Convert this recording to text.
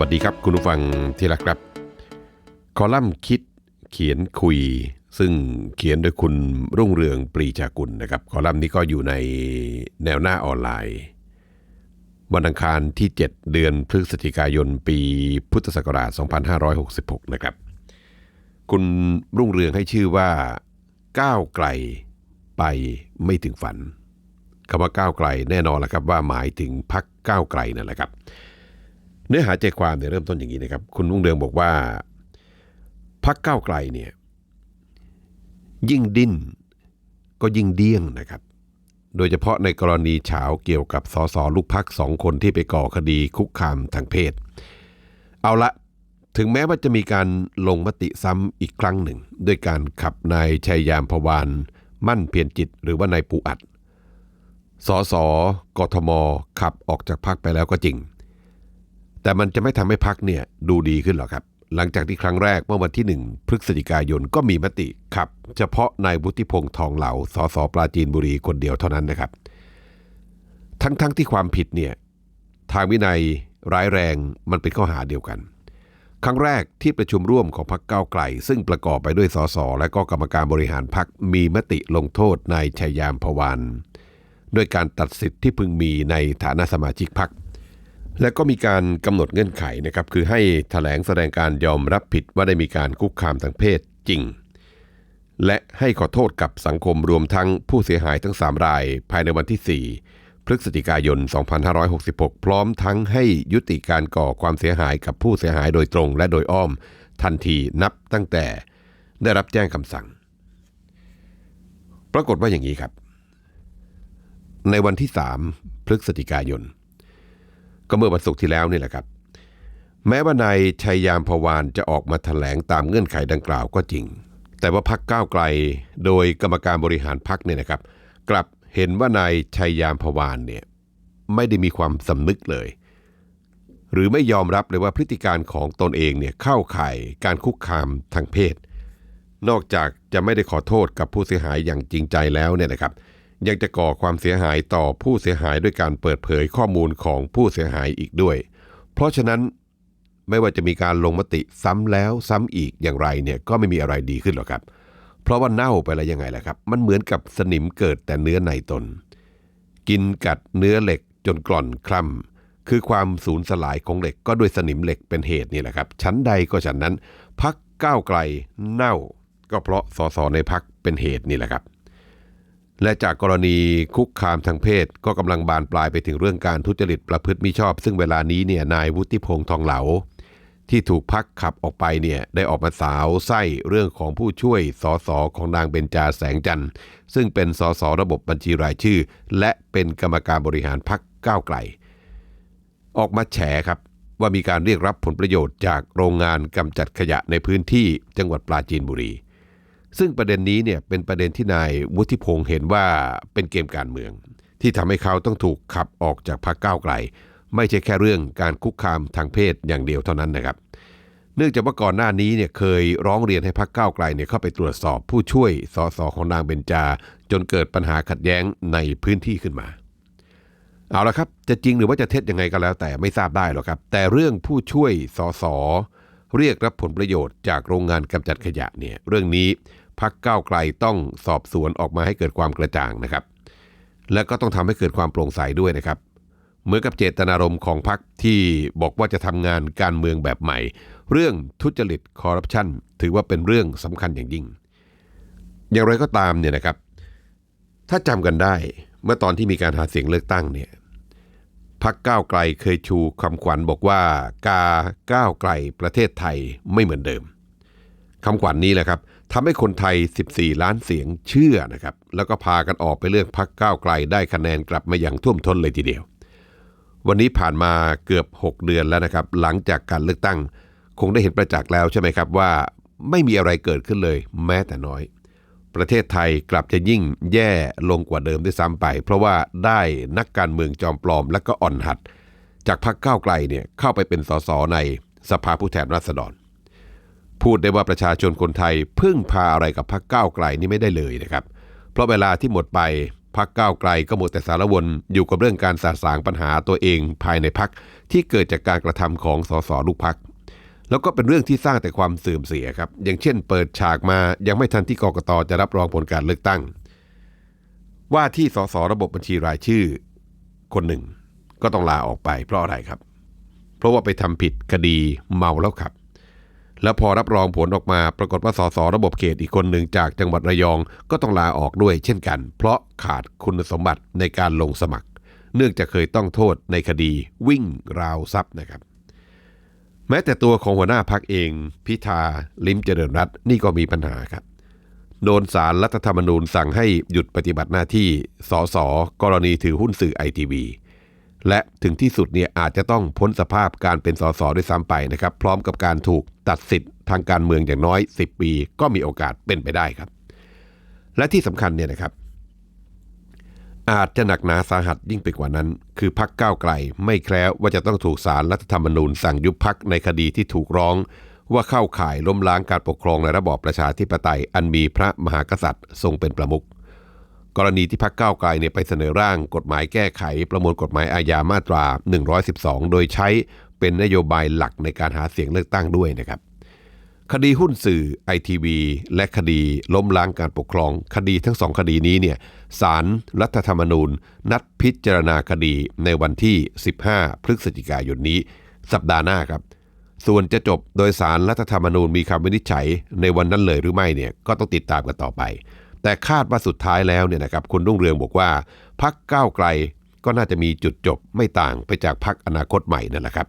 วัสดีครับคุณผู้ฟังที่รักครับ คอลัมน์คิดเขียนคุย ซึ่งเขียนโดยคุณรุ่งเรืองปรีชากุลนะครับ คอลัมน์นี้ก็อยู่ในแนวหน้าออนไลน์ วันอังคารที่ 7 เดือนพฤศจิกายนปีพุทธศักราช 2566 นะครับ คุณรุ่งเรืองให้ชื่อว่าก้าวไกลไปไม่ถึงฝันคำว่าก้าวไกลแน่นอนแล้วครับว่าหมายถึงพักก้าวไกลนั่นแหละครับ เนื้อหาใจความเนี่ยเริ่มต้นอย่างนี้นะครับ คุณรุ่งเรืองบอกว่าพักเก้าไกลเนี่ยยิ่งดิ้นก็ยิ่งเดี้ยงนะครับ โดยเฉพาะในกรณีเฉาเกี่ยวกับสสลูกพักสองคนที่ไปก่อคดีคุกคามทางเพศ เอาละถึงแม้ว่าจะมีการลงมติซ้ำอีกครั้งหนึ่ง ด้วยการขับนายชัยยามพวานมั่นเพียรจิตหรือว่านายปูอัดสสกทม ขับออกจากพักไปแล้วก็จริง แต่มันจะไม่ทำให้พักเนี่ยดูดีขึ้นหรอกครับ หลังจากที่ครั้งแรกเมื่อวันที่หนึ่งพฤศจิกายนก็มีมติขับ เฉพาะนายวุฒิพงษ์ทองเหลาสสปราจีนบุรีคนเดียวเท่านั้นนะครับ ทั้งๆทที่ความผิดเนี่ยทางวินัยร้ายแรงมันเป็นข้อหาเดียวกัน ครั้งแรกที่ประชุมร่วมของพรรคก้าวไกล ซึ่งประกอบไปด้วยสสและก็กรรมการบริหารพรรคมีมติลงโทษนายชัยยามพวานด้วยการตัดสิทธิ์ที่พึงมีในฐานะสมาชิกพรรค และก็มีการกำหนดเงื่อนไขนะครับคือให้ถแถลงแสดงการยอมรับผิดว่าได้มีการคุกคามทางเพศจริง และให้ขอโทษกับสังคมรวมทั้งผู้เสียหายทั้ง 3 ราย ภายในวันที่ 4 พฤศจิกายน 2566 พร้อมทั้งให้ยุติการก่อความเสียหายกับผู้เสียหายโดยตรงและโดยอ้อม ทันทีนับตั้งแต่ได้รับแจ้งคำสั่ง ปรากฏว่าอย่างนี้ครับ ในวันที่ 3 พฤศจิกายน ก็เมื่อวันศุกร์ที่แล้วนี่แหละครับ แม้ว่านายชัยยามพวานจะออกมาถแถลงตามเงื่อนไขดังกล่าวก็จริง แต่ว่าพักก้าวไกลโดยกรรมการบริหารพักเนี่ยนะครับ กลับเห็นว่านายชัยยามพวานเนี่ยไม่ได้มีความสำนึกเลย หรือไม่ยอมรับเลยว่าพฤติการของตนเองเนี่ยเข้าข่ายการคุกคามทางเพศ นอกจากจะไม่ได้ขอโทษกับผู้เสียหายอย่างจริงใจแล้วเนี่ยนะครับ ยังจะก่อความเสียหายต่อผู้เสียหายด้วยการเปิดเผยข้อมูลของผู้เสียหายอีกด้วย เพราะฉะนั้นไม่ว่าจะมีการลงมติซ้ำแล้วซ้ำอีกอย่างไรเนี่ยก็ไม่มีอะไรดีขึ้นหรอกครับ เพราะว่าเน่าไปแล้วยังไงล่ะครับ มันเหมือนกับสนิมเกิดแต่เนื้อในตน กินกัดเนื้อเหล็กจนกร่อนคล่ำคือความสูญสลายของเหล็กก็ด้วยสนิมเหล็กเป็นเหตุนี่แหละครับ ชั้นใดก็ฉันนั้นพักก้าวไกลเน่า ก็เพราะสสในพักเป็นเหตุนี่แหละครับ และจากกรณีคุกคามทางเพศก็กำลังบานปลายไปถึงเรื่องการทุจริตประพฤติมิชอบ ซึ่งเวลานี้เนี่ยนายวุฒิพงษ์ทองเหลา ที่ถูกพักขับออกไปเนี่ยได้ออกมาสาวไส้เรื่องของผู้ช่วยสสของนางเบญจาแสงจันทร์ ซึ่งเป็นสสระบบบัญชีรายชื่อ และเป็นกรรมการบริหารพักก้าวไกล ออกมาแฉครับว่ามีการเรียกรับผลประโยชน์จากโรงงานกำจัดขยะในพื้นที่จังหวัดปราจีนบุรี ซึ่งประเด็นนี้เนี่ยเป็นประเด็นที่นายวุฒิพงษ์เห็นว่าเป็นเกมการเมือง ที่ทำให้เขาต้องถูกขับออกจากพรรคก้าวไกล ไม่ใช่แค่เรื่องการคุกคามทางเพศอย่างเดียวเท่านั้นนะครับ เนื่องจากว่าก่อนหน้านี้เนี่ยเคยร้องเรียนให้พรรคก้าวไกลเนี่ยเข้าไปตรวจสอบผู้ช่วยสสของนางเบญจา จนเกิดปัญหาขัดแย้งในพื้นที่ขึ้นมาเอาละครับ จะจริงหรือว่าจะเท็จยังไงก็แล้วแต่ไม่ทราบได้หรอกครับ แต่เรื่องผู้ช่วยสสเรียกรับผลประโยชน์จากโรงงานกำจัดขยะเนี่ยเรื่องนี้ พักก้าวไกลต้องสอบสวนออกมาให้เกิดความกระจ่างนะครับ และก็ต้องทำให้เกิดความโปร่งใสด้วยนะครับ เหมือนกับเจตนารมณ์ของพรรคที่บอกว่าจะทำงานการเมืองแบบใหม่ เรื่องทุจริตคอร์รัปชันถือว่าเป็นเรื่องสำคัญอย่างยิ่ง อย่างไรก็ตามเนี่ยนะครับ ถ้าจำกันได้เมื่อตอนที่มีการหาเสียงเลือกตั้งเนี่ยพักก้าวไกลเคยชูคำขวัญบอกว่า กาก้าวไกลประเทศไทยไม่เหมือนเดิมคำขวัญนนี้แหละครับ ทำให้คนไทย 14 ล้านเสียงเชื่อนะครับ แล้วก็พากันออกไปเลือกพักก้าวไกลได้คะแนนกลับมาอย่างท่วมท้นเลยทีเดียว วันนี้ผ่านมาเกือบ 6 เดือนแล้วนะครับ หลังจากการเลือกตั้ง คงได้เห็นประจักษ์แล้วใช่ไหมครับว่าไม่มีอะไรเกิดขึ้นเลย แม้แต่น้อย ประเทศไทยกลับจะยิ่งแย่ลงกว่าเดิมด้วยซ้ำไป เพราะว่าได้นักการเมืองจอมปลอมและก็อ่อนหัด จากพรรคก้าวไกลเนี่ยเข้าไปเป็นสสในสภาผู้แทนราษฎร พูดได้ว่าประชาชนคนไทยพึ่งพาอะไรกับพรรคก้าวไกลนี่ไม่ได้เลยนะครับ เพราะเวลาที่หมดไปพักก้าวไกลก็หมดแต่สารวนอยู่กับเรื่องการสาสางปัญหาตัวเองภายในพักที่เกิดจากการกระทำของสสลูกพักแล้วก็เป็นเรื่องที่สร้างแต่ความเสื่อมเสียครับ อย่างเช่น เปิดฉากมายังไม่ทันที่กกตจะรับรองผลการเลือกตั้ง ว่าที่สสระบบบัญชีรายชื่อ คนหนึ่ง ก็ต้องลาออกไปเพราะอะไรครับ เพราะว่าไปทำผิดคดีเมาแล้วขับ แล้วพอรับรองผลออกมาปรากฏว่าสสระบบเขตอีกคนหนึ่งจากจังหวัดระยองก็ต้องลาออกด้วยเช่นกัน เพราะขาดคุณสมบัติในการลงสมัคร เนื่องจากเคยต้องโทษในคดีวิ่งราวทรัพย์นะครับ แม้แต่ตัวของหัวหน้าพักเอง พิธาลิมเจริญรัตน์นี่ก็มีปัญหาครับโดนสารรัฐธรรมนูญสั่งให้หยุดปฏิบัติหน้าที่สสกรณีถือหุ้นสื่อไอทีวี และถึงที่สุดเนี่ยอาจจะต้องพ้นสภาพการเป็นสสด้วยซ้ำไปนะครับ พร้อมกับการถูกตัดสิทธิ์ทางการเมืองอย่างน้อย 10 ปี ก็มีโอกาสเป็นไปได้ครับ และที่สำคัญเนี่ยนะครับ อาจจะหนักหนาสาหัสยิ่งไปกว่านั้น คือพักก้าวไกลไม่แคล้วว่าจะต้องถูกสารรัฐธรรมนูญสั่งยุบพักในคดีที่ถูกร้อง ว่าเข้าข่ายล้มล้างการปกครองในระบอบประชาธิปไตย อันมีพระมหากษัตริย์ทรงเป็นประมุข กรณีที่พักเก้าไกลเนี่ยไปเสนอร่างกฎหมายแก้ไข ประมวลกฎหมายอาญามาตรา 112 โดยใช้เป็นนโยบายหลักในการหาเสียงเลือกตั้งด้วยนะครับ คดีหุ้นสื่อไอทีวีและคดีล้มล้างการปกครอง คดีทั้งสองคดีนี้เนี่ยศาลรรัฐธรรมนูญ นัดพิจารณาคดีในวันที่ 15 พฤศจิกายนนี้ สัปดาห์หน้าครับ ส่วนจะจบโดยสารรัฐธรรมนูญมีคำวินิจฉัยในวันนั้นเลยหรือไม่เนี่ยก็ต้องติดตามกันต่อไป แต่คาดว่าสุดท้ายแล้วเนี่ยนะครับคุณรุ่งเรืองบอกว่าพักก้าวไกลก็น่าจะมีจุดจบไม่ต่างไปจากพักอนาคตใหม่นั่นแหละครับ